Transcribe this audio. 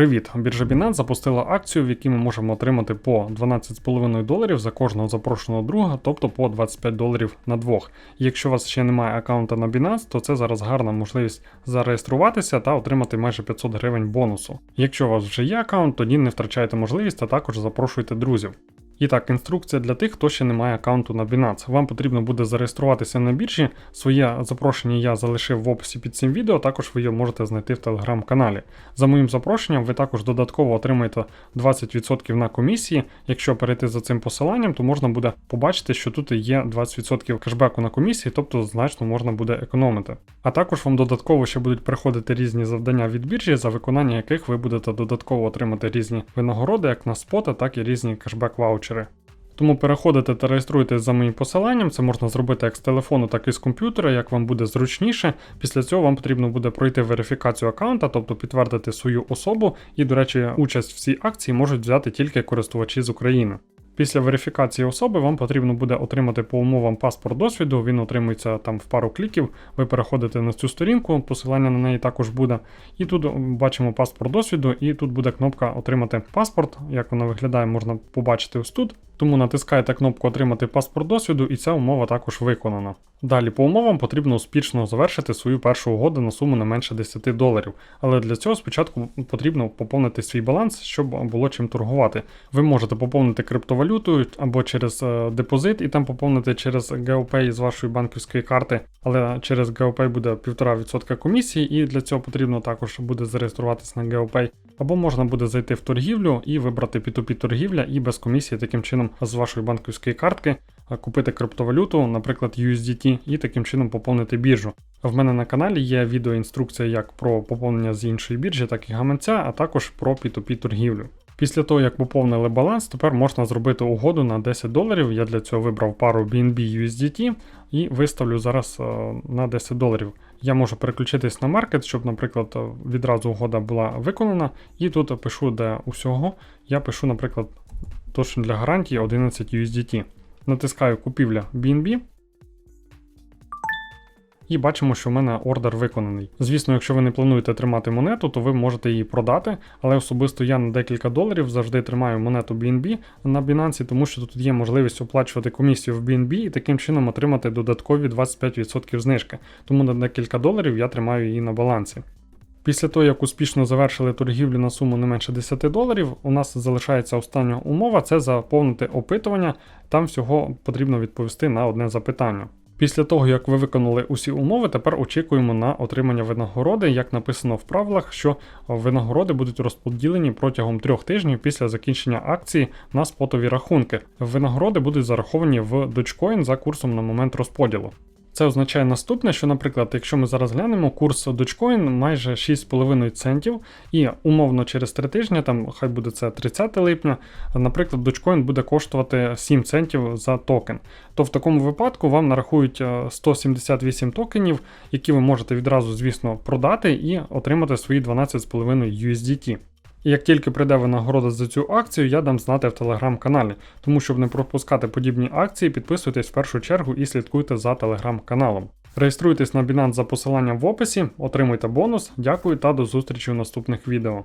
Привіт! Біржа Binance запустила акцію, в якій ми можемо отримати по 12,5 доларів за кожного запрошеного друга, тобто по 25 доларів на двох. Якщо у вас ще немає аккаунта на Binance, то це зараз гарна можливість зареєструватися та отримати майже 500 гривень бонусу. Якщо у вас вже є аккаунт, тоді не втрачайте можливість, а також запрошуйте друзів. І так, інструкція для тих, хто ще не має аккаунту на Binance. Вам потрібно буде зареєструватися на біржі. Своє запрошення я залишив в описі під цим відео, також ви його можете знайти в телеграм-каналі. За моїм запрошенням, ви також додатково отримаєте 20% на комісії. Якщо перейти за цим посиланням, то можна буде побачити, що тут є 20% кешбеку на комісії, тобто значно можна буде економити. А також вам додатково ще будуть приходити різні завдання від біржі, за виконання яких ви будете додатково отримати різні винагороди, як на споти, так і різні кешбек-ваучери. Тому переходите та реєструйтесь за моїм посиланням. Це можна зробити як з телефону, так і з комп'ютера, як вам буде зручніше. Після цього вам потрібно буде пройти верифікацію аккаунта, тобто підтвердити свою особу. І, до речі, участь в цій акції можуть взяти тільки користувачі з України. Після верифікації особи вам потрібно буде отримати по умовам паспорт досвіду. Він отримується там в пару кліків. Ви переходите на цю сторінку, посилання на неї також буде. І тут бачимо паспорт досвіду, і тут буде кнопка Отримати паспорт. Як вона виглядає, можна побачити ось тут. Тому натискаєте кнопку Отримати паспорт досвіду, і ця умова також виконана. Далі по умовам потрібно успішно завершити свою першу угоду на суму не менше 10 доларів. Але для цього спочатку потрібно поповнити свій баланс, щоб було чим торгувати. Ви можете поповнити криптовалютою або через е, депозит і там поповнити через GeoPay з вашої банківської карти, але через GeoPay буде 1,5% комісії, і для цього потрібно також буде зареєструватися на GeoPay. Або можна буде зайти в торгівлю і вибрати P2P торгівля і без комісії таким чином з вашої банківської картки купити криптовалюту, наприклад, USDT, і таким чином поповнити біржу. В мене на каналі є відеоінструкція як про поповнення з іншої біржі, так і гаманця, а також про P2P торгівлю. Після того, як поповнили баланс, тепер можна зробити угоду на 10 доларів. Я для цього вибрав пару BNB USDT і виставлю зараз е, на 10 доларів. Я можу переключитись на маркет, щоб, наприклад, відразу угода була виконана. І тут пишу, де усього. Я пишу, наприклад, точно для гарантії 11 USDT. Натискаю купівля BNB. І бачимо, що в мене ордер виконаний. Звісно, якщо ви не плануєте тримати монету, то ви можете її продати. Але особисто я на декілька доларів завжди тримаю монету BNB на Binance, тому що тут є можливість оплачувати комісію в BNB і таким чином отримати додаткові 25% знижки. Тому на декілька доларів я тримаю її на балансі. Після того, як успішно завершили торгівлю на суму не менше 10 доларів, у нас залишається остання умова це заповнити опитування. Там всього потрібно відповісти на одне запитання. Після того, як ви виконали усі умови, тепер очікуємо на отримання винагороди. Як написано в правилах, що винагороди будуть розподілені протягом трьох тижнів після закінчення акції на спотові рахунки. Винагороди будуть зараховані в Dogecoin за курсом на момент розподілу. Це означає наступне, що, наприклад, якщо ми зараз глянемо, курс Dogecoin майже 6,5 центів, і умовно через 3 тижні, там хай буде це 30 липня, наприклад, Dogecoin буде коштувати 7 центів за токен. То в такому випадку вам нарахують 178 токенів, які ви можете відразу, звісно, продати і отримати свої 12,5 USDT. І як тільки прийде винагорода за цю акцію, я дам знати в телеграм-каналі. Тому щоб не пропускати подібні акції, підписуйтесь в першу чергу і слідкуйте за телеграм-каналом. Реєструйтесь на Binance за посиланням в описі, отримуйте бонус. Дякую та до зустрічі в наступних відео.